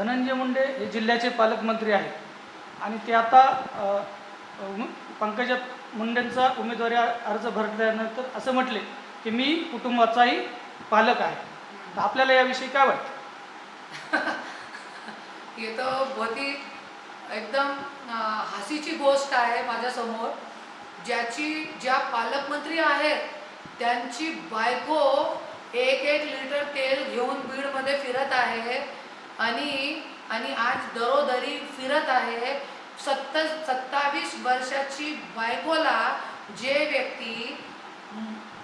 धनंजय मुंडे हे जिल्ह्याचे पालकमंत्री आहेत. आणि ते आता पंकजा मुंडेंचा उमेदवारी अर्ज भरल्यानंतर असं म्हटले की मी कुटुंबाचाही पालक आहे. तर आपल्याला याविषयी काय वाटतं? हे तर बहुत एकदम हसीची गोष्ट आहे माझ्यासमोर. ज्याची ज्या पालकमंत्री आहेत त्यांची बायको एक एक लिटर तेल घेऊन बीडमध्ये फिरत आहे. आणि आणि आज दरोदरी फिरत आहे. सत्त सत्तावीस वर्षाची बायकोला जे व्यक्ती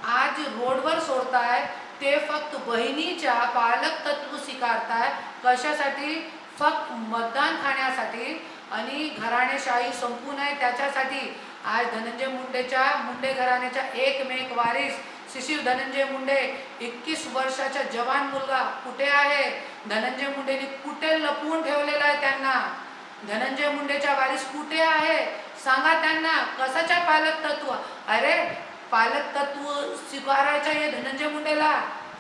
आज रोडवर सोडताय ते फक्त बहिणीच्या पालक तत्व स्वीकारताय. कशासाठी? फक्त मतदान खाण्यासाठी. आणि घराणेशाही संपू नये त्याच्यासाठी. आज धनंजय मुंडेच्या मुंडे घराण्याच्या एकमेक वारीस शिशिर धनंजय मुंडे एकवीस वर्षाचा जवान मुलगा कुठे आहे? धनंजय मुंडेने कुठे लपवून ठेवलेला आहे त्यांना? धनंजय मुंडेच्या वारीस कुठे आहे? सांगा त्यांना कसाच्या पालक तत्व? अरे पालक तत्व स्वीकारायचं आहे धनंजय मुंडेला.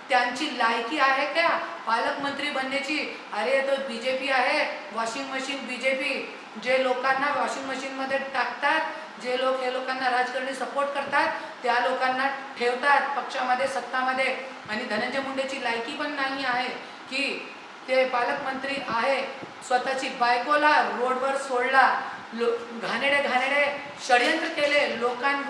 त्यांची लायकी आहे का पालकमंत्री बनण्याची? अरे तो बी जे पी आहे washing machine B J P जे लोकांना वॉशिंग मशीनमध्ये टाकतात जे लोक हे लोकांना राजकारणी सपोर्ट करतात त्या लोकांना ठेवतात पक्षामध्ये सत्तामध्ये. आणि धनंजय मुंडेची लायकी पण नाही आहे की ते पालकमंत्री आहे. स्वतःची बायकोला रोडवर सोडला. लो घाणेडे घाणेडे षडयंत्र केले. लोकां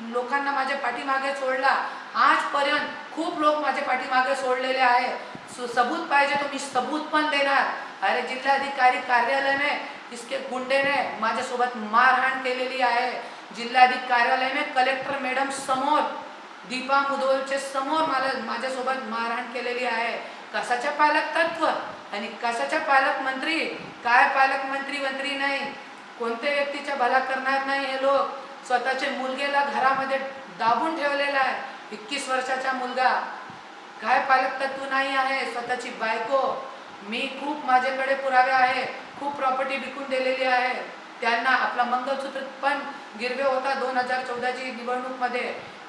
लोकांना माझ्या पाठीमागे सोडला. आजपर्यंत खूप लोक माझ्या पाठीमागे सोडलेले आहे. सु- सबूत पाहिजे तो मी सबूत पण देणार. अरे जिल्हाधिकारी कार्यालय में इसके गुंडे ने माझ्यासोबत मारहाण केलेली आहे. जिल्हाधिकारी कार्यालय में कलेक्टर मॅडम समोर दीपा मुदोलचे समोर मला माझ्यासोबत मारहाण केलेली आहे. कशाच्या पालक तत्व? आणि कशाच्या पालकमंत्री काय पालकमंत्री मंत्री नाही? कोणत्या व्यक्तीच्या भला करणार नाही हे लोक? स्वतःचे मुलगेला घरामध्ये दाबून ठेवलेला आहे. एकवीस वर्षाचा मुलगा. काय पालक तत्व नाही आहे? स्वतःची बायको. मी खूप माझ्याकडे पुरावे आहे खूप प्रॉपर्टी विकून दिलेली आहे. त्यांना आपला मंगळसूत्र पण गिरवे होता दोन हजार चौदाची निवडणूकमध्ये.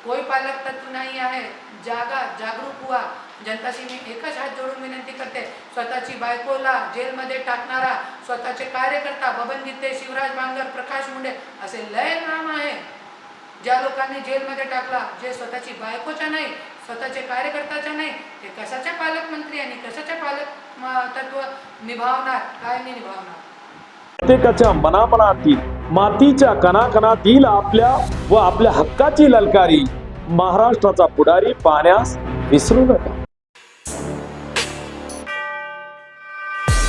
कोई पालक तत्व नाही आहे. जागा जागरूक हुआ. जनताशी मी एकच हात जोडून विनंती करते. स्वतःची बायकोला जेलमध्ये टाकणारा स्वतःचे कार्यकर्ता बबन गीते शिवराज बांगर प्रकाश मुंडे असे लय नाम आहे. ज्या लोकांनी जेलमध्ये टाकला जे स्वतःची बायकोच्या नाही स्वतःचे कार्यकर्त्याच्या नाही ते कशाचे पालकमंत्री आणि कशा तत्व निभावणार काय नाही निभावणार. प्रत्येकाच्या मनामनातील मातीच्या कणाकणातील आपल्या व आपल्या हक्काची ललकारी महाराष्ट्राचा पुढारी पाहण्यास विसरू नका.